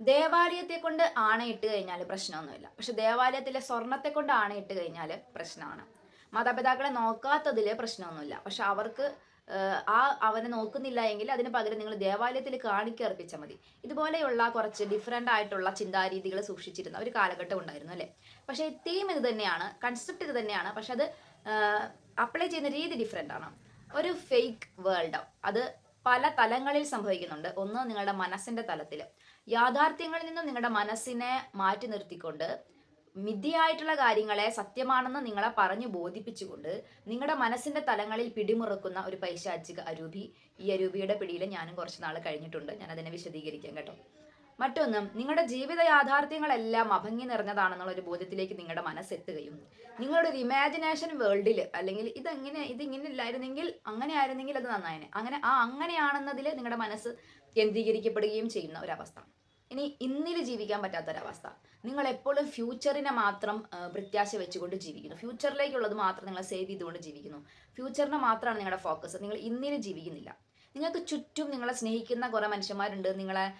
ദേവാലയത്തെ കൊണ്ട് ആണയിട്ട് കഴിഞ്ഞാൽ പ്രശ്നമൊന്നുമില്ല. പക്ഷെ ദേവാലയത്തിലെ സ്വർണത്തെ കൊണ്ട് ആണയിട്ട് കഴിഞ്ഞാൽ പ്രശ്നമാണ്. മാതാപിതാക്കളെ നോക്കാത്തതിൽ പ്രശ്നമൊന്നുമില്ല. പക്ഷെ അവർക്ക് ആ അവനെ നോക്കുന്നില്ല എങ്കിൽ അതിന് പകരം നിങ്ങൾ ദേവാലയത്തിൽ കാണിക്ക അർപ്പിച്ചാൽ മതി. ഇതുപോലെയുള്ള കുറച്ച് ഡിഫറെന്റ് ആയിട്ടുള്ള ചിന്താരീതികൾ സൂക്ഷിച്ചിരുന്ന ഒരു കാലഘട്ടം ഉണ്ടായിരുന്നു അല്ലേ? പക്ഷേ തീം ഇത് തന്നെയാണ് കൺസെപ്റ്റ് ഇത് തന്നെയാണ്. പക്ഷെ അത് അപ്ലൈ ചെയ്യുന്ന രീതി ഡിഫറെന്റ് ആണ്. ഒരു ഫേക്ക് വേൾഡ് അത് പല തലങ്ങളിൽ സംഭവിക്കുന്നുണ്ട്. ഒന്ന് നിങ്ങളുടെ മനസ്സിന്റെ തലത്തിൽ യാഥാർത്ഥ്യങ്ങളിൽ നിന്നും നിങ്ങളുടെ മനസ്സിനെ മാറ്റി നിർത്തിക്കൊണ്ട് മിഥ്യയായിട്ടുള്ള കാര്യങ്ങളെ സത്യമാണെന്ന് നിങ്ങളെ പറഞ്ഞു ബോധിപ്പിച്ചുകൊണ്ട് നിങ്ങളുടെ മനസ്സിന്റെ തലങ്ങളിൽ പിടിമുറുക്കുന്ന ഒരു പൈശാചിക അരൂപി. ഈ അരൂപിയുടെ പിടിയിൽ ഞാനും കുറച്ച് നാൾ കഴിഞ്ഞിട്ടുണ്ട്. ഞാൻ അതിനെ വിശദീകരിക്കാം കേട്ടോ. മറ്റൊന്ന് നിങ്ങളുടെ ജീവിത യാഥാർത്ഥ്യങ്ങളെല്ലാം അഭംഗി നിറഞ്ഞതാണെന്നുള്ള ഒരു ബോധ്യത്തിലേക്ക് നിങ്ങളുടെ മനസ്സെത്തുകയും. നിങ്ങളുടെ ഒരു ഇമാജിനേഷൻ വേൾഡിൽ അല്ലെങ്കിൽ ഇതെങ്ങനെ ഇതിങ്ങനെ ഇല്ലായിരുന്നെങ്കിൽ അങ്ങനെ ആയിരുന്നെങ്കിൽ അത് നന്നായനെ. അങ്ങനെ ആ അങ്ങനെയാണെന്നതിൽ നിങ്ങളുടെ മനസ്സ് കേന്ദ്രീകരിക്കപ്പെടുകയും ചെയ്യുന്ന ഒരവസ്ഥ. ഇനി ഇന്നിൽ ജീവിക്കാൻ പറ്റാത്തൊരവസ്ഥ. നിങ്ങൾ എപ്പോഴും ഫ്യൂച്ചറിനെ മാത്രം പ്രത്യാശ വെച്ചുകൊണ്ട് ജീവിക്കുന്നു. ഫ്യൂച്ചറിലേക്കുള്ളത് മാത്രം നിങ്ങൾ സേവ് ചെയ്തുകൊണ്ട് ജീവിക്കുന്നു. ഫ്യൂച്ചറിനെ മാത്രമാണ് നിങ്ങളുടെ ഫോക്കസ് നിങ്ങൾ ഇന്നിൽ ജീവിക്കുന്നില്ല. നിങ്ങൾക്ക് ചുറ്റും നിങ്ങളെ സ്നേഹിക്കുന്ന കുറേ മനുഷ്യന്മാരുണ്ട്. നിങ്ങളെ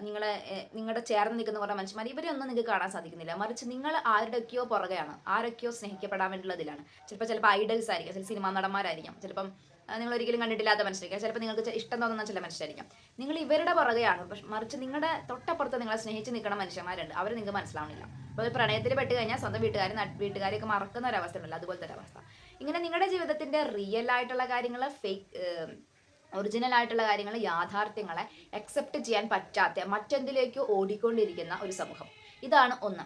നിങ്ങളെ നിങ്ങളുടെ ചേർന്ന് നിൽക്കുന്ന കുറേ മനുഷ്യന്മാർ. ഇവരെ ഒന്നും നിങ്ങൾക്ക് കാണാൻ സാധിക്കുന്നില്ല. മറിച്ച് നിങ്ങൾ ആരുടെയൊക്കെയോ പുറകെയാണ്. ആരൊക്കെയോ സ്നേഹിക്കപ്പെടാൻ വേണ്ടിയുള്ളതിലാണ്. ചിലപ്പോൾ ചിലപ്പോൾ ഐഡൽസ് ആയിരിക്കും. ചില സിനിമാ നടന്മാരായിരിക്കും. ചിലപ്പം നിങ്ങൾ ഒരിക്കലും കണ്ടിട്ടില്ലാത്ത മനുഷ്യരായിരിക്കാം. ചിലപ്പോൾ നിങ്ങൾക്ക് ഇഷ്ടം തോന്നുന്ന ചില മനുഷ്യരായിരിക്കാം. നിങ്ങൾ ഇവരുടെ പുറകെയാണ്. പക്ഷെ മറിച്ച് നിങ്ങളുടെ തൊട്ടപ്പുറത്ത് നിങ്ങളെ സ്നേഹിച്ച് നിൽക്കുന്ന മനുഷ്യന്മാരുണ്ട്. അവർ നിങ്ങൾക്ക് മനസ്സിലാവുന്നില്ല. അപ്പോൾ ഒരു പ്രണയത്തിൽ പെട്ട് കഴിഞ്ഞാൽ സ്വന്തം വീട്ടുകാരും വീട്ടുകാരെയൊക്കെ മറക്കുന്ന ഒരു അവസ്ഥ ഉണ്ടല്ലോ. അതുപോലത്തെ ഒരു അവസ്ഥ ഇങ്ങനെ നിങ്ങളുടെ ജീവിതത്തിന്റെ റിയൽ ആയിട്ടുള്ള കാര്യങ്ങൾ ഫേക്ക് ഒറിജിനൽ ആയിട്ടുള്ള കാര്യങ്ങൾ യാഥാർത്ഥ്യങ്ങളെ അക്സെപ്റ്റ് ചെയ്യാൻ പറ്റാത്ത മറ്റെന്തിലേക്ക് ഓടിക്കൊണ്ടിരിക്കുന്ന ഒരു സമൂഹം. ഇതാണ് ഒന്ന്.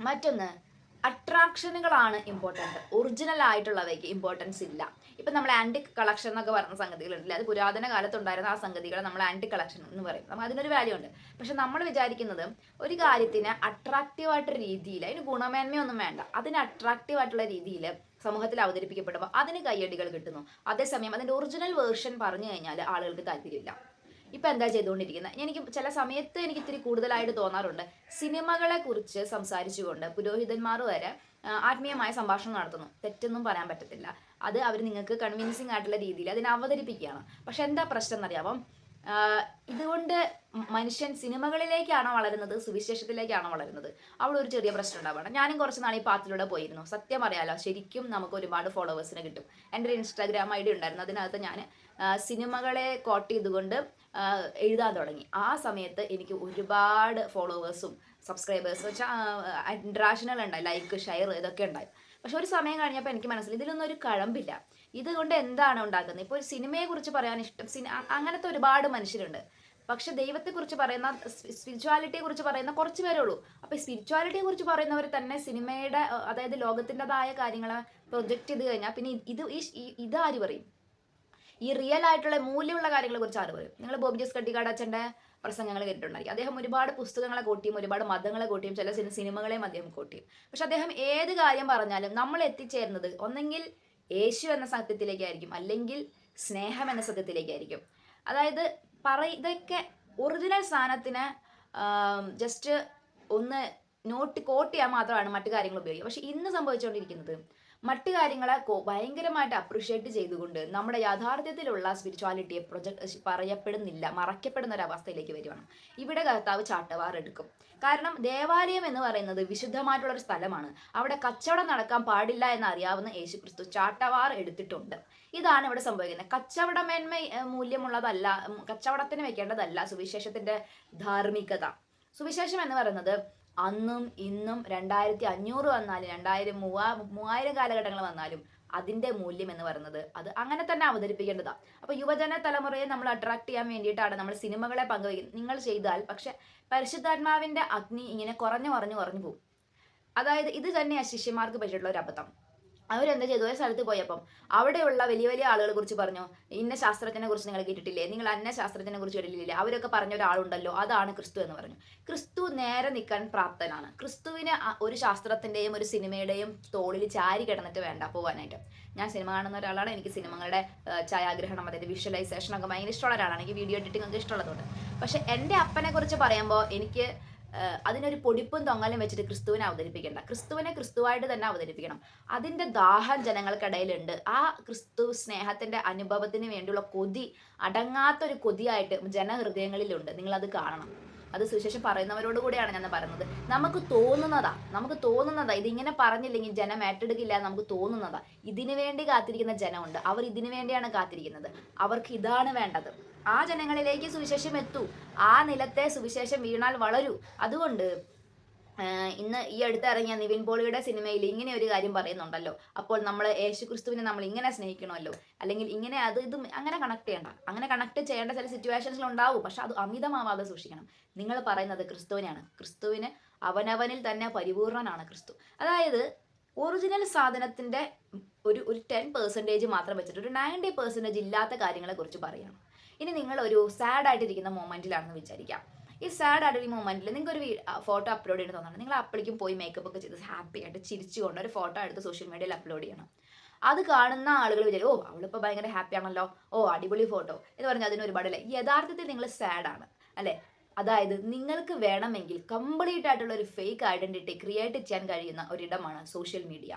മറ്റൊന്ന് അട്രാക്ഷനുകളാണ് ഇമ്പോർട്ടന്റ് ഒറിജിനൽ ആയിട്ടുള്ളവയ്ക്ക് ഇമ്പോർട്ടൻസ് ഇല്ല. ഇപ്പം നമ്മൾ ആന്റിക് കളക്ഷൻ എന്നൊക്കെ പറഞ്ഞ സംഗതികളുണ്ടല്ലേ? അത് പുരാതന കാലത്തുണ്ടായിരുന്ന ആ സംഗതികളെ നമ്മൾ ആന്റിക് കളക്ഷൻ എന്ന് പറയും. നമുക്ക് അതിനൊരു വാല്യൂ ഉണ്ട്. പക്ഷെ നമ്മൾ വിചാരിക്കുന്നത് ഒരു കാര്യത്തിന് അട്രാക്റ്റീവായിട്ടുള്ള രീതിയിൽ അതിന് ഗുണമേന്മയൊന്നും വേണ്ട. അതിന് അട്രാക്റ്റീവായിട്ടുള്ള രീതിയിൽ സമൂഹത്തിൽ അവതരിപ്പിക്കപ്പെടുമ്പോൾ അതിന് കയ്യടികൾ കിട്ടുന്നു. അതേസമയം അതിന്റെ ഒറിജിനൽ വേർഷൻ പറഞ്ഞു കഴിഞ്ഞാൽ ആളുകൾക്ക് താല്പര്യമില്ല. ഇപ്പൊ എന്താ ചെയ്തുകൊണ്ടിരിക്കുന്നത് എനിക്ക് ചില സമയത്ത് എനിക്ക് ഇത്തിരി കൂടുതലായിട്ട് തോന്നാറുണ്ട് സിനിമകളെ കുറിച്ച് സംസാരിച്ചുകൊണ്ട് പുരോഹിതന്മാർ വരെ ആത്മീയമായ സംഭാഷണം നടത്തുന്നു. തെറ്റൊന്നും പറയാൻ പറ്റത്തില്ല. അത് അവർ നിങ്ങൾക്ക് കൺവിൻസിങ് ആയിട്ടുള്ള രീതിയിൽ അതിനെ അവതരിപ്പിക്കുകയാണ്. പക്ഷെ എന്താ പ്രശ്നം എന്നറിയാമോ ആ, ഇതുകൊണ്ട് മനുഷ്യൻ സിനിമകളിലേക്കാണോ വളരുന്നത് സുവിശേഷത്തിലേക്കാണോ വളരുന്നത് അവിടെ ഒരു ചെറിയ പ്രശ്നം ഉണ്ടാവണം ഞാനും കുറച്ച് നാൾ ഈ പാത്തിലൂടെ പോയിരുന്നു സത്യം അറിയാലോ ശരിക്കും നമുക്ക് ഒരുപാട് ഫോളോവേഴ്സിനെ കിട്ടും എന്റെ ഒരു ഇൻസ്റ്റാഗ്രാം ഐ ഡി ഉണ്ടായിരുന്നു അതിനകത്ത് ഞാൻ സിനിമകളെ കോട്ട് ചെയ്തുകൊണ്ട് എഴുതാൻ തുടങ്ങി ആ സമയത്ത് എനിക്ക് ഒരുപാട് ഫോളോവേഴ്സും സബ്സ്ക്രൈബേഴ്സും വെച്ചാൽ ഇൻട്രാഷണൽ ഉണ്ടായി ലൈക്ക് ഷെയർ ഇതൊക്കെ ഉണ്ടായി പക്ഷെ ഒരു സമയം കഴിഞ്ഞപ്പോൾ എനിക്ക് മനസ്സിലായി ഇതിലൊന്നും ഒരു കഴമ്പില്ല ഇതുകൊണ്ട് എന്താണ് ഉണ്ടാക്കുന്നത്? ഇപ്പോൾ ഒരു സിനിമയെ കുറിച്ച് പറയാൻ ഇഷ്ടം അങ്ങനത്തെ ഒരുപാട് മനുഷ്യരുണ്ട്. പക്ഷെ ദൈവത്തെക്കുറിച്ച് പറയുന്ന സ്പിരിച്വാലിറ്റിയെ കുറിച്ച് പറയുന്ന കുറച്ച് പേരേ ഉള്ളൂ. അപ്പോൾ സ്പിരിച്വാലിറ്റിയെ കുറിച്ച് പറയുന്നവർ തന്നെ സിനിമയുടെ അതായത് ലോകത്തിന്റെതായ കാര്യങ്ങളെ പ്രൊജക്റ്റ് ചെയ്ത് കഴിഞ്ഞാൽ പിന്നെ ഇത് ഈ ഇതാര് പറയും? ഈ റിയൽ ആയിട്ടുള്ള മൂല്യമുള്ള കാര്യങ്ങളെ കുറിച്ച് ആര് പറയും? നിങ്ങൾ ബോബി ജോസ് കട്ടിക്കാട് അച്ഛന്റെ പ്രസംഗങ്ങൾ കേട്ടിട്ടുണ്ടായിരിക്കും. അദ്ദേഹം ഒരുപാട് പുസ്തകങ്ങളെ കൂട്ടിയും ഒരുപാട് മതങ്ങളെ കൂട്ടിയും ചില സിനിമകളെയും അദ്ദേഹം കൂട്ടിയും. പക്ഷെ അദ്ദേഹം ഏത് കാര്യം പറഞ്ഞാലും നമ്മൾ എത്തിച്ചേരുന്നത് ഒന്നെങ്കിൽ യേശു എന്ന സത്യത്തിലേക്കായിരിക്കും. അല്ലെങ്കിൽ സ്നേഹം എന്ന സത്യത്തിലേക്കായിരിക്കും. അതായത് പറ ഇതൊക്കെ ഒറിജിനൽ സാധനത്തിന് ജസ്റ്റ് ഒന്ന് നോട്ട് കോട്ട് ചെയ്യാൻ മാത്രമാണ് മറ്റു കാര്യങ്ങൾ ഉപയോഗിക്കുക. പക്ഷെ ഇന്ന് സംഭവിച്ചുകൊണ്ടിരിക്കുന്നത് മറ്റു കാര്യങ്ങളെ ഭയങ്കരമായിട്ട് അപ്രിഷ്യേറ്റ് ചെയ്തുകൊണ്ട് നമ്മുടെ യാഥാർത്ഥ്യത്തിലുള്ള സ്പിരിച്വാലിറ്റിയെ പ്രൊജക്ട് പറയപ്പെടുന്നില്ല മറയ്ക്കപ്പെടുന്ന ഒരു അവസ്ഥയിലേക്ക് വരുവാണ് ഇവിടെ കർത്താവ് ചാട്ടവാർ എടുക്കും കാരണം ദേവാലയം എന്ന് പറയുന്നത് വിശുദ്ധമായിട്ടുള്ള ഒരു സ്ഥലമാണ്. അവിടെ കച്ചവടം നടക്കാൻ പാടില്ല എന്ന് അറിയാവുന്ന യേശു ക്രിസ്തു ചാട്ടവാർ എടുത്തിട്ടുണ്ട്. ഇതാണ് ഇവിടെ സംഭവിക്കുന്നത്. കച്ചവടമേന്മ മൂല്യമുള്ളതല്ല കച്ചവടത്തിന് വെക്കേണ്ടതല്ല സുവിശേഷത്തിന്റെ ധാർമ്മികത. സുവിശേഷം എന്ന് പറയുന്നത് അന്നും ഇന്നും രണ്ടായിരത്തി അഞ്ഞൂറ് വന്നാലും രണ്ടായിരം മൂവാ മൂവായിരം കാലഘട്ടങ്ങൾ വന്നാലും അതിന്റെ മൂല്യം എന്ന് പറയുന്നത് അത് അങ്ങനെ തന്നെ അവതരിപ്പിക്കേണ്ടതാണ് അപ്പൊ യുവജന തലമുറയെ നമ്മൾ അട്രാക്ട് ചെയ്യാൻ വേണ്ടിയിട്ടാണ് നമ്മൾ സിനിമകളെ പങ്കുവയ്ക്കുന്നത്. നിങ്ങൾ ചെയ്താൽ പക്ഷെ പരിശുദ്ധാത്മാവിന്റെ അഗ്നി ഇങ്ങനെ കുറഞ്ഞു കുറഞ്ഞു കുറഞ്ഞു പോകും അതായത് ഇത് തന്നെയാണ് ശിഷ്യന്മാർക്ക് പറ്റിയിട്ടുള്ള ഒരു അബദ്ധം. അവരെന്താ ചെയ്തു ഒരു സ്ഥലത്ത് പോയപ്പം അവിടെയുള്ള വലിയ വലിയ ആളുകളെ കുറിച്ച് പറഞ്ഞു. ഇന്ന ശാസ്ത്രജ്ഞനെ കുറിച്ച് നിങ്ങൾ കേട്ടിട്ടില്ലേ? നിങ്ങൾ അന്ന ശാസ്ത്രജ്ഞനെ കുറിച്ച് കേട്ടിട്ടില്ലേ? അവരൊക്കെ പറഞ്ഞ ഒരാളുണ്ടല്ലോ അതാണ് ക്രിസ്തു എന്ന് പറഞ്ഞു. ക്രിസ്തു നേരെ നിൽക്കാൻ പ്രാപ്തനാണ്. ക്രിസ്തുവിന് ഒരു ശാസ്ത്രത്തിന്റെയും ഒരു സിനിമയുടെയും തോളിൽ ചാരി കിടന്നിട്ട് വേണ്ട പോകാനായിട്ട് ഞാൻ സിനിമ കാണുന്ന ഒരാളാണ്. എനിക്ക് സിനിമകളുടെ ഛായാഗ്രഹണം അതായത് വിഷ്വലൈസേഷൻ ഒക്കെ ഭയങ്കര ഇഷ്ടമുള്ള ഒരാളാണ്. എനിക്ക് വീഡിയോ എഡിറ്റിംഗ് ഒക്കെ ഇഷ്ടമുള്ളതുകൊണ്ട്. പക്ഷെ എന്റെ അപ്പനെ കുറിച്ച് പറയുമ്പോൾ എനിക്ക് അതിനൊരു പൊടിപ്പും തൊങ്ങലും വെച്ചിട്ട് ക്രിസ്തുവിനെ അവതരിപ്പിക്കേണ്ട. ക്രിസ്തുവിനെ ക്രിസ്തുവായിട്ട് തന്നെ അവതരിപ്പിക്കണം. അതിന്റെ ദാഹം ജനങ്ങൾക്കിടയിലുണ്ട്. ആ ക്രിസ്തു സ്നേഹത്തിന്റെ അനുഭവത്തിന് വേണ്ടിയുള്ള കൊതി അടങ്ങാത്തൊരു കൊതിയായിട്ട് ജനഹൃദയങ്ങളിലുണ്ട്. നിങ്ങളത് കാണണം. അത് സുവിശേഷം പറയുന്നവരോട് കൂടെയാണ് ഞാൻ പറയുന്നത്. നമുക്ക് തോന്നുന്നതാ നമുക്ക് തോന്നുന്നതാ ഇതിങ്ങനെ പറഞ്ഞില്ലെങ്കിൽ ജനം ഏറ്റെടുക്കില്ല നമുക്ക് തോന്നുന്നതാ. ഇതിനു വേണ്ടി കാത്തിരിക്കുന്ന ജനമുണ്ട്. അവർ ഇതിനു വേണ്ടിയാണ് കാത്തിരിക്കുന്നത്. അവർക്ക് ഇതാണ് വേണ്ടത്. ആ ജനങ്ങളിലേക്ക് സുവിശേഷം എത്തൂ. ആ നിലത്തെ സുവിശേഷം വീണാൽ വളരൂ. അതുകൊണ്ട് ഇന്ന് ഈ അടുത്ത് ഇറങ്ങിയ നിവിൻ പോളിയുടെ സിനിമയിൽ ഇങ്ങനെ ഒരു കാര്യം പറയുന്നുണ്ടല്ലോ. അപ്പോൾ നമ്മൾ യേശു ക്രിസ്തുവിനെ നമ്മൾ ഇങ്ങനെ സ്നേഹിക്കണമല്ലോ. അല്ലെങ്കിൽ ഇങ്ങനെ അത് ഇത് അങ്ങനെ കണക്ട് ചെയ്യണ്ട. അങ്ങനെ കണക്ട് ചെയ്യേണ്ട ചില സിറ്റുവേഷൻസിൽ ഉണ്ടാവും. പക്ഷെ അത് അമിതമാവാതെ സൂക്ഷിക്കണം. നിങ്ങൾ പറയുന്നത് ക്രിസ്തുവിനെയാണ്. ക്രിസ്തുവിന് അവനവനിൽ തന്നെ പരിപൂർണനാണ് ക്രിസ്തു. അതായത് ഒറിജിനൽ സാധനത്തിന്റെ ഒരു ഒരു ടെൻ പെർസെന്റേജ് മാത്രം വെച്ചിട്ട് ഒരു നയന്റി പെർസെന്റേജ് ഇല്ലാത്ത കാര്യങ്ങളെ കുറിച്ച് പറയണം. ഇനി നിങ്ങൾ ഒരു സാഡ് ആയിട്ടിരിക്കുന്ന മൊമെന്റിലാണെന്ന് വിചാരിക്കാം. ഈ സാഡ് ആയിട്ട് ഒരു മൊമെന്റിൽ നിങ്ങൾക്ക് ഒരു ഫോട്ടോ അപ്ലോഡ് ചെയ്യണം തോന്നണം നിങ്ങൾ അപ്പോഴേക്കും പോയി മേക്കപ്പ് ഒക്കെ ചെയ്ത് ഹാപ്പി ആയിട്ട് ചിരിച്ചുകൊണ്ട് ഒരു ഫോട്ടോ എടുത്ത് സോഷ്യൽ മീഡിയയിൽ അപ്ലോഡ് ചെയ്യണം. അത് കാണുന്ന ആളുകൾ വിചാരിക്കും ഓ അവളിപ്പോൾ ഭയങ്കര ഹാപ്പി ആണല്ലോ. ഓ അടിപൊളി ഫോട്ടോ എന്ന് പറഞ്ഞാൽ അതിന് ഒരുപാട് അല്ലേ യഥാർത്ഥത്തിൽ നിങ്ങൾ സാഡാണ് അല്ലേ? അതായത് നിങ്ങൾക്ക് വേണമെങ്കിൽ കംപ്ലീറ്റ് ആയിട്ടുള്ള ഒരു ഫേക്ക് ഐഡന്റിറ്റി ക്രിയേറ്റ് ചെയ്യാൻ കഴിയുന്ന ഒരിടമാണ് സോഷ്യൽ മീഡിയ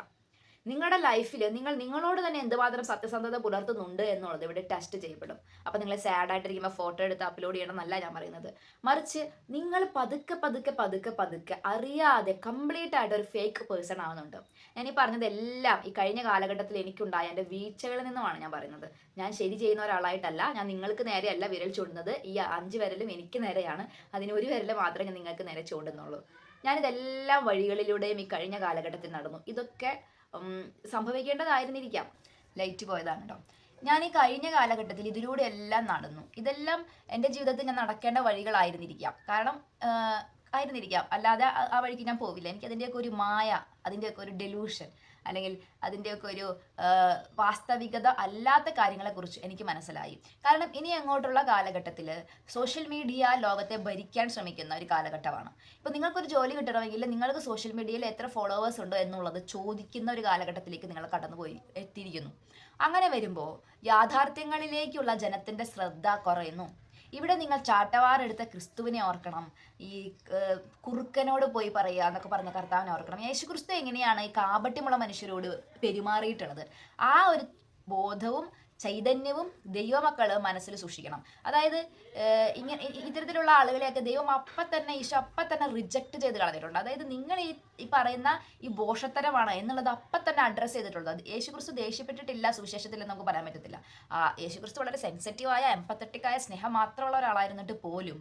നിങ്ങളുടെ ലൈഫിൽ നിങ്ങൾ നിങ്ങളോട് തന്നെ എന്തുമാത്രം സത്യസന്ധത പുലർത്തുന്നുണ്ട് എന്നുള്ളത് ഇവിടെ ടെസ്റ്റ് ചെയ്യപ്പെടും. അപ്പം നിങ്ങൾ സാഡ് ആയിട്ടിരിക്കുമ്പോൾ ഫോട്ടോ എടുത്ത് അപ്ലോഡ് ചെയ്യണം എന്നല്ല ഞാൻ പറയുന്നത്. മറിച്ച് നിങ്ങൾ പതുക്കെ പതുക്കെ പതുക്കെ പതുക്കെ അറിയാതെ കംപ്ലീറ്റ് ആയിട്ട് ഒരു ഫേക്ക് പേഴ്സൺ ആവുന്നുണ്ട്. ഞാൻ ഈ പറഞ്ഞതെല്ലാം ഈ കഴിഞ്ഞ കാലഘട്ടത്തിൽ എനിക്കുണ്ടായ എന്റെ വീഴ്ചകളിൽ നിന്നുമാണ് ഞാൻ പറയുന്നത്. ഞാൻ ശരി ചെയ്യുന്ന ഒരാളായിട്ടല്ല ഞാൻ നിങ്ങൾക്ക് നേരെയല്ല വിരൽ ചൂണ്ടുന്നത്. ഈ അഞ്ച് വിരലും എനിക്ക് നേരെയാണ്. അതിന് ഒരു വിരൽ മാത്രമേ ഞാൻ നിങ്ങൾക്ക് നേരെ ചൂണ്ടുന്നുള്ളൂ. ഞാനിതെല്ലാം വഴികളിലൂടെയും ഈ കഴിഞ്ഞ കാലഘട്ടത്തിൽ നടന്നു. ഇതൊക്കെ സംഭവിക്കേണ്ടതായിരുന്നിരിക്കാം. ലൈറ്റ് പോയതാണ് കേട്ടോ ഞാൻ ഈ കഴിഞ്ഞ കാലഘട്ടത്തിൽ ഇതിലൂടെ എല്ലാം നടന്നു. ഇതെല്ലാം എന്റെ ജീവിതത്തിൽ ഞാൻ നടക്കേണ്ട വഴികളായിരുന്നിരിക്കാം. കാരണം ആയിരുന്നിരിക്കാം. അല്ലാതെ ആ- വഴിക്ക് ഞാൻ പോവില്ല. എനിക്ക് അതിന്റെയൊക്കെ ഒരു മായ അതിന്റെയൊക്കെ ഒരു ഡെലൂഷൻ അല്ലെങ്കിൽ അതിന്റെയൊക്കെ ഒരു വാസ്തവികത അല്ലാത്ത കാര്യങ്ങളെക്കുറിച്ച് എനിക്ക് മനസ്സിലായി. കാരണം ഇനി അങ്ങോട്ടുള്ള കാലഘട്ടത്തിൽ സോഷ്യൽ മീഡിയ ലോകത്തെ ഭരിക്കാൻ ശ്രമിക്കുന്ന ഒരു കാലഘട്ടമാണ്. ഇപ്പോൾ നിങ്ങൾക്കൊരു ജോലി കിട്ടണമെങ്കിൽ നിങ്ങൾക്ക് സോഷ്യൽ മീഡിയയിൽ എത്ര ഫോളോവേഴ്സ് ഉണ്ടോ എന്നുള്ളത് ചോദിക്കുന്ന ഒരു കാലഘട്ടത്തിലേക്ക് നിങ്ങൾ കടന്നുപോയി എത്തിയിരിക്കുന്നു. അങ്ങനെ വരുമ്പോൾ യാഥാർത്ഥ്യങ്ങളിലേക്കുള്ള ജനത്തിന്റെ ശ്രദ്ധ കുറയുന്നു. ഇവിടെ നിങ്ങൾ ചാട്ടവാറെടുത്ത ക്രിസ്തുവിനെ ഓർക്കണം. ഈ കുറുക്കനോട് പോയി പറയുക എന്നൊക്കെ പറഞ്ഞ കർത്താവിനെ ഓർക്കണം. യേശു ക്രിസ്തു എങ്ങനെയാണ് ഈ കാപട്യമുള്ള മനുഷ്യരോട് പെരുമാറിയിട്ടുള്ളത്? ആ ഒരു ബോധവും ചൈതന്യവും ദൈവമക്കൾ മനസ്സിൽ സൂക്ഷിക്കണം. അതായത് ഇങ്ങനെ ഇത്തരത്തിലുള്ള ആളുകളെയൊക്കെ ദൈവം അപ്പം തന്നെ ഈശോ അപ്പം തന്നെ റിജക്റ്റ് ചെയ്ത് കളഞ്ഞിട്ടുണ്ട്. അതായത് നിങ്ങൾ ഈ ഈ പറയുന്ന ഈ ബോഷത്തരമാണ് എന്നുള്ളത് അപ്പം തന്നെ അഡ്രസ്സ് ചെയ്തിട്ടുള്ളത്. യേശു യേശുക്രിസ്തു ദേഷ്യപ്പെട്ടിട്ടില്ല സുവിശേഷത്തിൽ നമുക്ക് പറയാൻ പറ്റത്തില്ല. ആ യേശുക്രിസ്തു വളരെ സെൻസിറ്റീവായ എമ്പത്തറ്റിക്കായ സ്നേഹം മാത്രമുള്ള ഒരാളായിരുന്നിട്ട് പോലും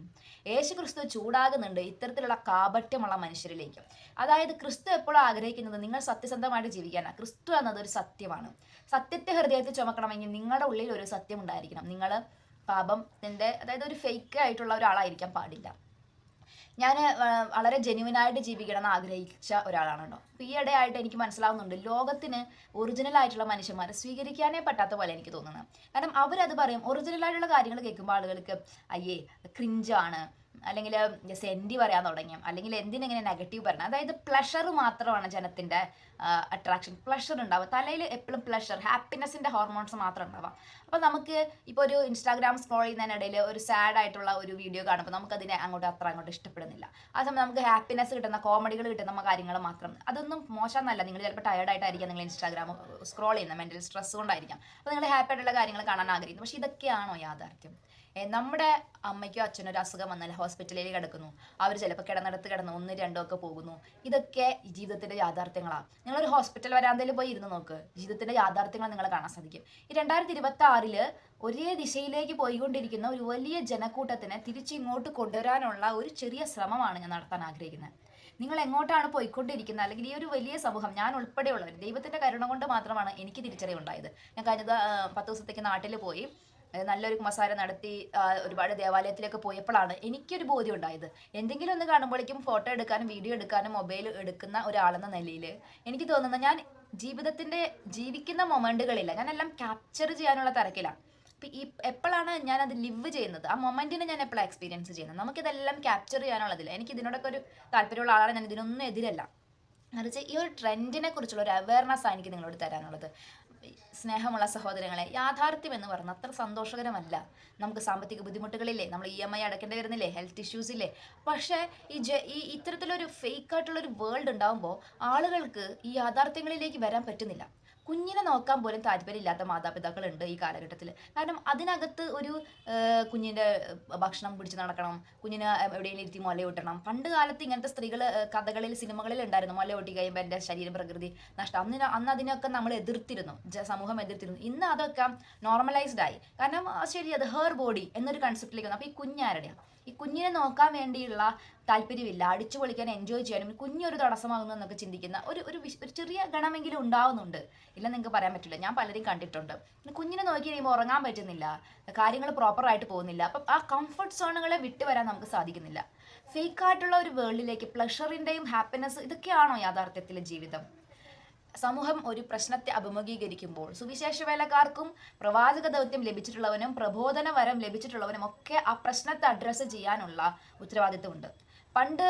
യേശുക്രിസ്തു ചൂടാകുന്നുണ്ട് ഇത്തരത്തിലുള്ള കാപട്യമുള്ള മനുഷ്യരിലേക്ക്. അതായത് ക്രിസ്തു എപ്പോഴും ആഗ്രഹിക്കുന്നത് നിങ്ങൾ സത്യസന്ധമായിട്ട് ജീവിക്കാനാണ് ക്രിസ്തു എന്നത് ഒരു സത്യമാണ്. സത്യത്തെ ഹൃദയത്തിൽ ചുമക്കണമെങ്കിൽ നിങ്ങളുടെ ഉള്ളിൽ ഒരു സത്യം ഉണ്ടായിരിക്കണം. നിങ്ങൾ പാപത്തിന്റെ അതായത് ഒരു ഫേക്ക് ആയിട്ടുള്ള ഒരാളായിരിക്കാൻ പാടില്ല. ഞാൻ വളരെ ജെന്യുവനായിട്ട് ജീവിക്കണം എന്ന് ആഗ്രഹിച്ച ഒരാളാണ് കേട്ടോ അപ്പോൾ ഈ ഇടയായിട്ട് എനിക്ക് മനസ്സിലാവുന്നുണ്ട് ലോകത്തിന് ഒറിജിനൽ ആയിട്ടുള്ള മനുഷ്യന്മാരെ സ്വീകരിക്കാനേ പറ്റാത്ത പോലെ എനിക്ക് തോന്നുന്നത് കാരണം അവരത് പറയും ഒറിജിനൽ ആയിട്ടുള്ള കാര്യങ്ങൾ കേൾക്കുമ്പോൾ ആളുകൾക്ക് അയ്യേ ക്രിഞ്ചാണ് അല്ലെങ്കിൽ സെന്റി പറയാൻ തുടങ്ങിയ. അല്ലെങ്കിൽ എന്തിനെങ്ങനെ നെഗറ്റീവ് പറയണം. അതായത് പ്ലഷർ മാത്രമാണ് ജനത്തിന്റെ അട്രാക്ഷൻ പ്ലഷർ ഉണ്ടാവുക. തലയിൽ എപ്പോഴും പ്ലഷർ ഹാപ്പിനെസ്സിന്റെ ഹോർമോൺസ് മാത്രം ഉണ്ടാവാം അപ്പോൾ നമുക്ക് ഇപ്പോൾ ഒരു ഇൻസ്റ്റാഗ്രാം സ്ക്രോൾ ചെയ്യുന്നതിനിടയിൽ ഒരു സാഡ് ആയിട്ടുള്ള ഒരു വീഡിയോ കാണുമ്പോൾ നമുക്കതിനെ അങ്ങോട്ട് അത്ര അങ്ങോട്ട് ഇഷ്ടപ്പെടുന്നില്ല. ആ സമയം നമുക്ക് ഹാപ്പിനെസ് കിട്ടുന്ന കോമഡികൾ കിട്ടുന്ന കാര്യങ്ങൾ മാത്രം. അതൊന്നും മോശമെന്നല്ല. നിങ്ങൾ ചിലപ്പോൾ ടയർഡായിട്ടായിരിക്കാം നിങ്ങൾ ഇൻസ്റ്റാഗ്രാം സ്ക്രോൾ ചെയ്യുന്ന മെന്റൽ സ്ട്രെസ് കൊണ്ടായിരിക്കാം. അപ്പോൾ നിങ്ങൾ ഹാപ്പി ആയിട്ടുള്ള കാര്യങ്ങൾ കാണാൻ ആഗ്രഹിക്കുന്നു. പക്ഷേ ഇതൊക്കെയാണോ യാഥാർത്ഥ്യം? നമ്മുടെ അമ്മയ്ക്കോ അച്ഛനോ ഒരു അസുഖം വന്നാൽ ഹോസ്പിറ്റലിൽ കിടക്കുന്നു. അവർ ചിലപ്പോൾ കിടന്നിടത്ത് കിടന്ന് ഒന്ന് രണ്ടോ ഒക്കെ പോകുന്നു. ഇതൊക്കെ ജീവിതത്തിന്റെ യാഥാർത്ഥ്യങ്ങളാണ് നിങ്ങളൊരു ഹോസ്പിറ്റൽ വരാന്തയിൽ പോയി ഇരുന്ന് നോക്ക്. ജീവിതത്തിന്റെ യാഥാർത്ഥ്യങ്ങൾ നിങ്ങൾ കാണാൻ സാധിക്കും. ഈ രണ്ടായിരത്തി ഇരുപത്തി ആറിൽ ഒരേ ദിശയിലേക്ക് പോയിക്കൊണ്ടിരിക്കുന്ന ഒരു വലിയ ജനക്കൂട്ടത്തിനെ തിരിച്ചിങ്ങോട്ട് കൊണ്ടുവരാനുള്ള ഒരു ചെറിയ ശ്രമമാണ് ഞാൻ നടത്താൻ ആഗ്രഹിക്കുന്നത്. നിങ്ങൾ എങ്ങോട്ടാണ് പോയിക്കൊണ്ടിരിക്കുന്നത്? അല്ലെങ്കിൽ ഈ ഒരു വലിയ സമൂഹം ഞാൻ ഉൾപ്പെടെയുള്ളവർ ദൈവത്തിന്റെ കരുണ കൊണ്ട് മാത്രമാണ് എനിക്ക് തിരിച്ചറിവുണ്ടായത് ഞാൻ കഴിഞ്ഞ പത്ത് ദിവസത്തേക്ക് നാട്ടിൽ പോയി. നല്ലൊരു മസാല നടത്തി ഒരുപാട് ദേവാലയത്തിലൊക്കെ പോയപ്പോഴാണ് എനിക്കൊരു ബോധ്യം ഉണ്ടായത് എന്തെങ്കിലും ഒന്ന് കാണുമ്പോഴേക്കും ഫോട്ടോ എടുക്കാനും വീഡിയോ എടുക്കാനും മൊബൈൽ എടുക്കുന്ന ഒരാളെന്ന നിലയിൽ എനിക്ക് തോന്നുന്നത് ഞാൻ ജീവിതത്തിന്റെ ജീവിക്കുന്ന മൊമെന്റുകളില്ല. ഞാനെല്ലാം ക്യാപ്ചർ ചെയ്യാനുള്ള തിരക്കിലാണ് അപ്പം ഈ എപ്പോഴാണ് ഞാൻ അത് ലിവ് ചെയ്യുന്നത്? ആ മൊമെന്റിനെ ഞാൻ എപ്പോഴാണ് എക്സ്പീരിയൻസ് ചെയ്യുന്നത്? നമുക്കിതെല്ലാം ക്യാപ്ചർ ചെയ്യാനുള്ളതില്ല എനിക്ക് ഇതിനോടൊക്കെ ഒരു താല്പര്യമുള്ള ആളാണ് ഞാൻ ഇതിനൊന്നും എതിരല്ല. എന്ന് വെച്ചാൽ ഈ ഒരു ട്രെൻഡിനെ കുറിച്ചുള്ള ഒരു അവയർനെസ് ആണ് എനിക്ക് നിങ്ങളോട് തരാനുള്ളത്. സ്നേഹമുള്ള സഹോദരങ്ങളെ യാഥാർത്ഥ്യം എന്ന് പറഞ്ഞാൽ അത്ര സന്തോഷകരമല്ല. നമുക്ക് സാമ്പത്തിക ബുദ്ധിമുട്ടുകളില്ലേ നമ്മൾ ഇ എം ഐ അടക്കേണ്ടി വരുന്നില്ലേ ഹെൽത്ത് ഇഷ്യൂസ് ഇല്ലേ. പക്ഷേ ഈ ജ ഈ ഇത്തരത്തിലൊരു ഫേക്ക് ആയിട്ടുള്ളൊരു വേൾഡ് ഉണ്ടാകുമ്പോൾ ആളുകൾക്ക് ഈ യാഥാർത്ഥ്യങ്ങളിലേക്ക് വരാൻ പറ്റുന്നില്ല. കുഞ്ഞിനെ നോക്കാൻ പോലും താല്പര്യമില്ലാത്ത മാതാപിതാക്കളുണ്ട് ഈ കാലഘട്ടത്തിൽ കാരണം അതിനകത്ത് ഒരു കുഞ്ഞിന്റെ ഭക്ഷണം പിടിച്ച് നടക്കണം കുഞ്ഞിനെ എവിടെയെങ്കിലും ഇരുത്തി മുല കൂട്ടണം പണ്ട് കാലത്ത് ഇങ്ങനത്തെ സ്ത്രീകൾ കഥകളിൽ സിനിമകളിൽ ഉണ്ടായിരുന്നു. മുല കൂട്ടി കഴിയുമ്പോൾ എന്റെ ശരീര പ്രകൃതി നഷ്ടം. അന്ന് അന്ന് അതിനൊക്കെ നമ്മൾ എതിർത്തിരുന്നു. സമൂഹം എതിർത്തിരുന്നു. ഇന്ന് അതൊക്കെ നോർമലൈസ്ഡ് ആയി. കാരണം ശരി അത് ഹെർ ബോഡി എന്നൊരു കൺസെപ്റ്റിലേക്ക് വന്നു. അപ്പോൾ ഈ കുഞ്ഞാരുടെയാണ് ഈ കുഞ്ഞിനെ നോക്കാൻ വേണ്ടിയുള്ള താല്പര്യമില്ല. അടിച്ചു പൊളിക്കാൻ എൻജോയ് ചെയ്യാനും കുഞ്ഞൊരു തടസ്സമാകുന്നു എന്നൊക്കെ ചിന്തിക്കുന്ന ഒരു ഒരു ഒരു ചെറിയ ഗണമെങ്കിലും ഉണ്ടാവുന്നുണ്ട്. ഇല്ല നിങ്ങൾക്ക് പറയാൻ പറ്റില്ല. ഞാൻ പലരും കണ്ടിട്ടുണ്ട്. കുഞ്ഞിനെ നോക്കി കഴിയുമ്പോൾ ഉറങ്ങാൻ പറ്റുന്നില്ല. കാര്യങ്ങൾ പ്രോപ്പർ ആയിട്ട് പോകുന്നില്ല. അപ്പം ആ കംഫർട്ട് സോണുകളെ വിട്ടു വരാൻ നമുക്ക് സാധിക്കുന്നില്ല. ഫേക്കായിട്ടുള്ള ഒരു വേൾഡിലേക്ക് പ്ലഷറിന്റെയും ഹാപ്പിനെസ് ഇതൊക്കെയാണോ യാഥാർത്ഥ്യത്തിലെ ജീവിതം? സമൂഹം ഒരു പ്രശ്നത്തെ അഭിമുഖീകരിക്കുമ്പോൾ സുവിശേഷ വേലക്കാർക്കും പ്രവാചക ദൗത്യം ലഭിച്ചിട്ടുള്ളവനും പ്രബോധന വരം ലഭിച്ചിട്ടുള്ളവനും ഒക്കെ ആ പ്രശ്നത്തെ അഡ്രസ്സ് ചെയ്യാനുള്ള ഉത്തരവാദിത്വമുണ്ട്. പണ്ട്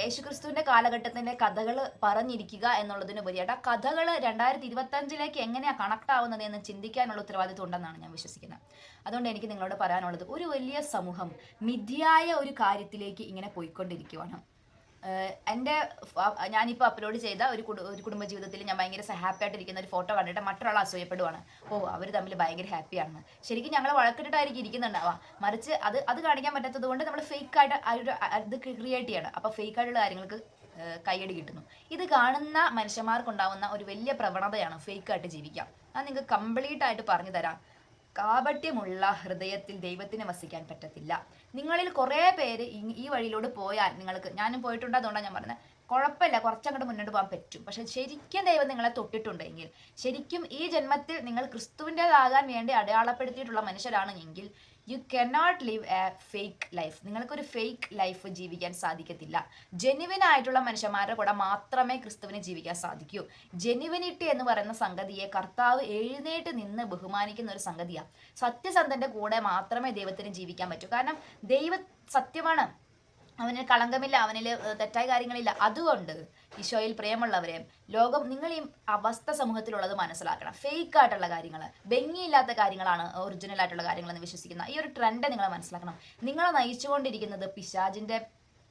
യേശുക്രിസ്തുവിന്റെ കാലഘട്ടത്തിന്റെ കഥകൾ പറഞ്ഞിരിക്കുക എന്നുള്ളതിനുപരിയായിട്ട് ആ കഥകൾ രണ്ടായിരത്തി ഇരുപത്തഞ്ചിലേക്ക് എങ്ങനെയാണ് കണക്ട് ആവുന്നത് എന്ന് ചിന്തിക്കാനുള്ള ഉത്തരവാദിത്വം ഉണ്ടെന്നാണ് ഞാൻ വിശ്വസിക്കുന്നത്. അതുകൊണ്ട് എനിക്ക് നിങ്ങളോട് പറയാനുള്ളത് ഒരു വലിയ സമൂഹം മിഥ്യായ ഒരു കാര്യത്തിലേക്ക് ഇങ്ങനെ പോയിക്കൊണ്ടിരിക്കുവാണ്. എന്റെ ഞാനിപ്പോൾ അപ്ലോഡ് ചെയ്ത ഒരു ഒരു കുടുംബ ജീവിതത്തിൽ ഞാൻ ഭയങ്കര ഹാപ്പി ആയിട്ടിരിക്കുന്ന ഒരു ഫോട്ടോ കണ്ടിട്ട് മറ്റൊരാൾ അസൂയപ്പെടുവാണ്. ഓ അവർ തമ്മിൽ ഭയങ്കര ഹാപ്പിയാണ് ശരിക്കും ഞങ്ങൾ വഴക്കിട്ടിട്ടായിരിക്കും ഇരിക്കുന്നുണ്ടാവാം മറിച്ച് അത് അത് കാണിക്കാൻ പറ്റാത്തത് കൊണ്ട് നമ്മൾ ഫേക്ക് ആയിട്ട് ഇത് ക്രിയേറ്റ് ചെയ്യണം. അപ്പോൾ ഫേക്ക് ആയിട്ടുള്ള കാര്യങ്ങൾക്ക് കൈയടി കിട്ടുന്നു. ഇത് കാണുന്ന മനുഷ്യന്മാർക്കുണ്ടാവുന്ന ഒരു വലിയ പ്രവണതയാണ് ഫേക്ക് ആയിട്ട് ജീവിക്കാം. അത് നിങ്ങൾക്ക് കംപ്ലീറ്റ് ആയിട്ട് പറഞ്ഞു തരാം. കാപട്യമുള്ള ഹൃദയത്തിൽ ദൈവത്തിന് വസിക്കാൻ പറ്റത്തില്ല. നിങ്ങളിൽ കുറേ പേര് ഈ വഴിയിലൂടെ പോയാൽ നിങ്ങൾക്ക് ഞാനും പോയിട്ടുണ്ട് ഞാൻ പറഞ്ഞത് കുഴപ്പമില്ല കുറച്ചങ്ങോട്ട് മുന്നോട്ട് പോകാൻ പറ്റും. പക്ഷെ ശരിക്കും ദൈവം നിങ്ങളെ തൊട്ടിട്ടുണ്ടെങ്കിൽ ശരിക്കും ഈ ജന്മത്തിൽ നിങ്ങൾ ക്രിസ്തുവിന്റെതാകാൻ വേണ്ടി അടയാളപ്പെടുത്തിയിട്ടുള്ള മനുഷ്യരാണ് എങ്കിൽ you cannot live a fake life നിങ്ങൾക്കൊരു ഫേക്ക് ലൈഫ് ജീവിക്കാൻ സാധിക്കത്തില്ല. ജെനുവിൻ ആയിട്ടുള്ള മനുഷ്യന്മാരുടെ കൂടെ മാത്രമേ ക്രിസ്തുവിനെ ജീവിക്കാൻ സാധിക്കൂ. ജെനുവിനിറ്റി എന്ന് പറയുന്ന സംഗതിയെ കർത്താവ് എഴുന്നേറ്റ് നിന്ന് ബഹുമാനിക്കുന്ന ഒരു സംഗതിയാണ് സത്യസന്ധന്റെ കൂടെ മാത്രമേ ദൈവത്തിന് ജീവിക്കാൻ പറ്റൂ. കാരണം ദൈവ സത്യമാണ്. അവന് കളങ്കമില്ല അവനിൽ തെറ്റായ കാര്യങ്ങളില്ല. അതുകൊണ്ട് ഈശോയിൽ പ്രിയമുള്ളവരെ ലോകം നിങ്ങൾ ഈ അവസ്ഥ സമൂഹത്തിലുള്ളത് മനസ്സിലാക്കണം. ഫേക്ക് ആയിട്ടുള്ള കാര്യങ്ങൾ ഭംഗിയില്ലാത്ത കാര്യങ്ങളാണ് ഒറിജിനൽ ആയിട്ടുള്ള കാര്യങ്ങൾ എന്ന് വിശ്വസിക്കുന്ന ഈ ഒരു ട്രെൻഡ് നിങ്ങൾ മനസ്സിലാക്കണം. നിങ്ങളെ നയിച്ചുകൊണ്ടിരിക്കുന്നത് പിശാജിന്റെ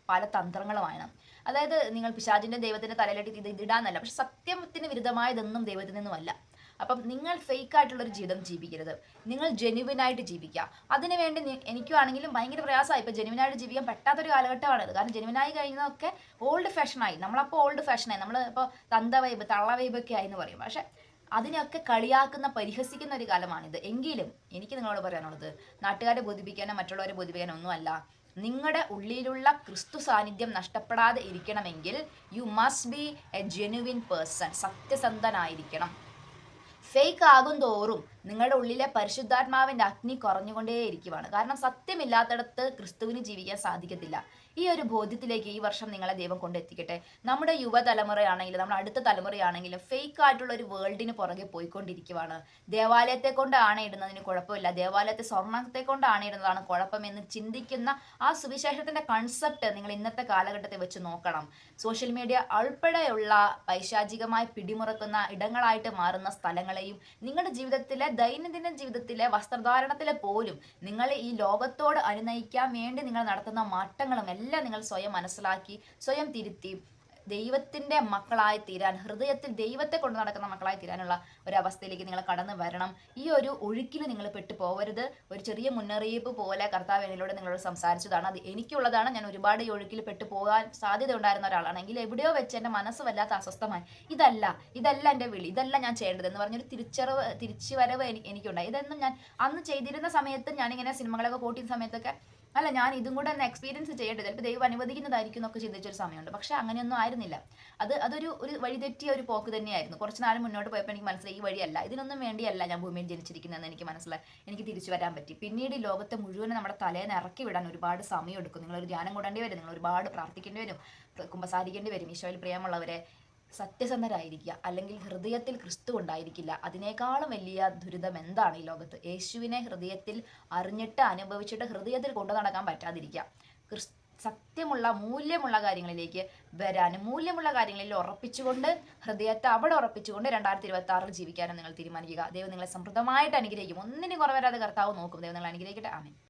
പല തന്ത്രങ്ങളുമാണ് അതായത് നിങ്ങൾ പിശാജിന്റെ ദൈവത്തിന്റെ തലയിലിട്ട് ഇത് ഇടാന്നല്ല പക്ഷെ സത്യത്തിന് വിരുദ്ധമായതൊന്നും ദൈവത്തിൽ നിന്നുമല്ല. അപ്പം നിങ്ങൾ ഫേക്ക് ആയിട്ടുള്ള ഒരു ജീവിതം ജീവിക്കരുത്. നിങ്ങൾ ജെനുവിനായിട്ട് ജീവിക്കുക. അതിനുവേണ്ടി എനിക്കാണെങ്കിലും ഭയങ്കര പ്രയാസമായി. ഇപ്പം ജെനുവിനായിട്ട് ജീവിക്കാൻ പറ്റാത്തൊരു കാലഘട്ടമാണിത്. കാരണം ജെനുവിനായി കഴിഞ്ഞതൊക്കെ ഓൾഡ് ഫാഷനായി നമ്മളപ്പോൾ ഓൾഡ് ഫാഷനായി നമ്മൾ ഇപ്പോൾ തന്ത വൈബ് തള്ള വൈബ് ഒക്കെ ആയി എന്ന് പറയും. പക്ഷെ അതിനെയൊക്കെ കളിയാക്കുന്ന പരിഹസിക്കുന്ന ഒരു കാലമാണിത്. എങ്കിലും എനിക്ക് നിങ്ങളോട് പറയാനുള്ളത് നാട്ടുകാരെ ബോധിപ്പിക്കാനോ മറ്റുള്ളവരെ ബോധിപ്പിക്കാനോ ഒന്നുമല്ല. നിങ്ങളുടെ ഉള്ളിലുള്ള ക്രിസ്തു സാന്നിധ്യം നഷ്ടപ്പെടാതെ ഇരിക്കണമെങ്കിൽ you must be a genuine person സത്യസന്ധനായിരിക്കണം. Fake ആകും തോറും നിങ്ങളുടെ ഉള്ളിലെ പരിശുദ്ധാത്മാവിന്റെ അഗ്നി കുറഞ്ഞുകൊണ്ടേയിരിക്കുവാണ്. കാരണം സത്യമില്ലാത്തടത്ത് ക്രിസ്തുവിന് ജീവിക്കാൻ സാധിക്കത്തില്ല. ഈ ഒരു ബോധ്യത്തിലേക്ക് ഈ വർഷം നിങ്ങളെ ദൈവം കൊണ്ടെത്തിക്കട്ടെ. നമ്മുടെ യുവതലമുറയാണെങ്കിലും നമ്മുടെ അടുത്ത തലമുറയാണെങ്കിലും ഫേക്ക് ആയിട്ടുള്ള ഒരു വേൾഡിന് പുറകെ പോയിക്കൊണ്ടിരിക്കുവാണ്. ദേവാലയത്തെ കൊണ്ട് ആണയിടുന്നതിന് കുഴപ്പമില്ല. ദേവാലയത്തെ സ്വർണത്തെ കൊണ്ട് ആണയിടുന്നതാണ് കുഴപ്പമെന്ന് ചിന്തിക്കുന്ന ആ സുവിശേഷത്തിന്റെ കൺസെപ്റ്റ് നിങ്ങൾ ഇന്നത്തെ കാലഘട്ടത്തെ വെച്ച് നോക്കണം. സോഷ്യൽ മീഡിയ ഉൾപ്പെടെയുള്ള പൈശാചികമായി പിടിമുറക്കുന്ന ഇടങ്ങളായിട്ട് മാറുന്ന സ്ഥലങ്ങളെയും നിങ്ങളുടെ ജീവിതത്തിലെ ദൈനംദിന ജീവിതത്തിലെ വസ്ത്രധാരണത്തിലെ പോലും നിങ്ങൾ ഈ ലോകത്തോട് അനുനയിക്കാൻ വേണ്ടി നിങ്ങൾ നടത്തുന്ന മാറ്റങ്ങളും എല്ലാം നിങ്ങൾ സ്വയം മനസ്സിലാക്കി സ്വയം തിരുത്തി. ദൈവത്തിന്റെ മക്കളായി തീരാൻ ഹൃദയത്തിൽ ദൈവത്തെ കൊണ്ട് നടക്കുന്ന മക്കളായി തീരാനുള്ള ഒരു അവസ്ഥയിലേക്ക് നിങ്ങൾ കടന്നു വരണം. ഈ ഒരു ഒഴുക്കിൽ നിങ്ങൾ പെട്ടു പോകരുത് ഒരു ചെറിയ മുന്നറിയിപ്പ് പോലെ കർത്താവ് എന്നിലൂടെ നിങ്ങളോട് സംസാരിച്ചതാണ്. അത് എനിക്കുള്ളതാണ്. ഞാൻ ഒരുപാട് ഈ ഒഴുക്കിൽ പെട്ടു പോകാൻ സാധ്യത ഉണ്ടായിരുന്ന ഒരാളാണെങ്കിൽ എവിടെയോ വെച്ച് എന്റെ മനസ്സ് വല്ലാത്ത അസ്വസ്ഥമായി. ഇതല്ല ഇതല്ല എന്റെ വിളി ഇതല്ല ഞാൻ ചെയ്യേണ്ടത് എന്ന് പറഞ്ഞൊരു തിരിച്ചറിവ് തിരിച്ചുവരവ് എനിക്ക് എനിക്കുണ്ടായി. ഇതെന്നും ഞാൻ അന്ന് ചെയ്തിരുന്ന സമയത്ത് ഞാനിങ്ങനെ സിനിമകളൊക്കെ കൂട്ടിയ സമയത്തൊക്കെ അല്ല ഞാൻ ഇതും കൂടെ ഒന്ന് എക്സ്പീരിയൻസ് ചെയ്യട്ടെ. ചിലപ്പോൾ ദൈവം അനുവദിക്കുന്നതായിരിക്കും എന്നൊക്കെ ചിന്തിച്ചൊരു സമയമുണ്ട്. പക്ഷെ അങ്ങനെയൊന്നും ആയിരുന്നില്ല. അത് അതൊരു ഒരു വഴിതെറ്റിയ ഒരു പോക്ക് തന്നെയായിരുന്നു. കുറച്ച് നാൾ മുന്നോട്ട് പോയപ്പോൾ എനിക്ക് മനസ്സിലായി ഈ വഴിയല്ല. ഇതിനൊന്നും വേണ്ടിയല്ല ഞാൻ ഭൂമിയിൽ ജനിച്ചിരിക്കുന്നതെന്ന് എനിക്ക് മനസ്സിലായി എനിക്ക് തിരിച്ചു വരാൻ പറ്റി. പിന്നീട് ഈ ലോകത്തെ മുഴുവൻ നമ്മുടെ തലേന്ന് ഇറക്കി വിടാൻ ഒരുപാട് സമയം എടുക്കും നിങ്ങളൊരു ധ്യാനം കൂടേണ്ടി വരും നിങ്ങൾ ഒരുപാട് പ്രാർത്ഥിക്കേണ്ടി വരും കുമ്പസാരിക്കേണ്ടി വരും ഈശോയിൽ പ്രിയമുള്ളവരെ. സത്യസന്ധരായിരിക്കുക അല്ലെങ്കിൽ ഹൃദയത്തിൽ ക്രിസ്തു ഉണ്ടായിരിക്കില്ല. അതിനേക്കാളും വലിയ ദുരിതം എന്താണ് ഈ ലോകത്ത്? യേശുവിനെ ഹൃദയത്തിൽ അറിഞ്ഞിട്ട് അനുഭവിച്ചിട്ട് ഹൃദയത്തിൽ കൊണ്ടു നടക്കാൻ പറ്റാതിരിക്കുക. സത്യമുള്ള മൂല്യമുള്ള കാര്യങ്ങളിലേക്ക് വരാനും മൂല്യമുള്ള കാര്യങ്ങളിൽ ഉറപ്പിച്ചുകൊണ്ട് ഹൃദയത്തെ അവിടെ ഉറപ്പിച്ചുകൊണ്ട് രണ്ടായിരത്തി ഇരുപത്തി ആറിൽ ജീവിക്കാനും നിങ്ങൾ തീരുമാനിക്കുക. ദൈവം നിങ്ങളെ സമൃദ്ധമായിട്ട് അനുഗ്രഹിക്കും. ഒന്നിനും കുറവരാതെ കർത്താവ് നോക്കും. ദൈവം നിങ്ങൾ അനുഗ്രഹിക്കട്ടെ. ആമേ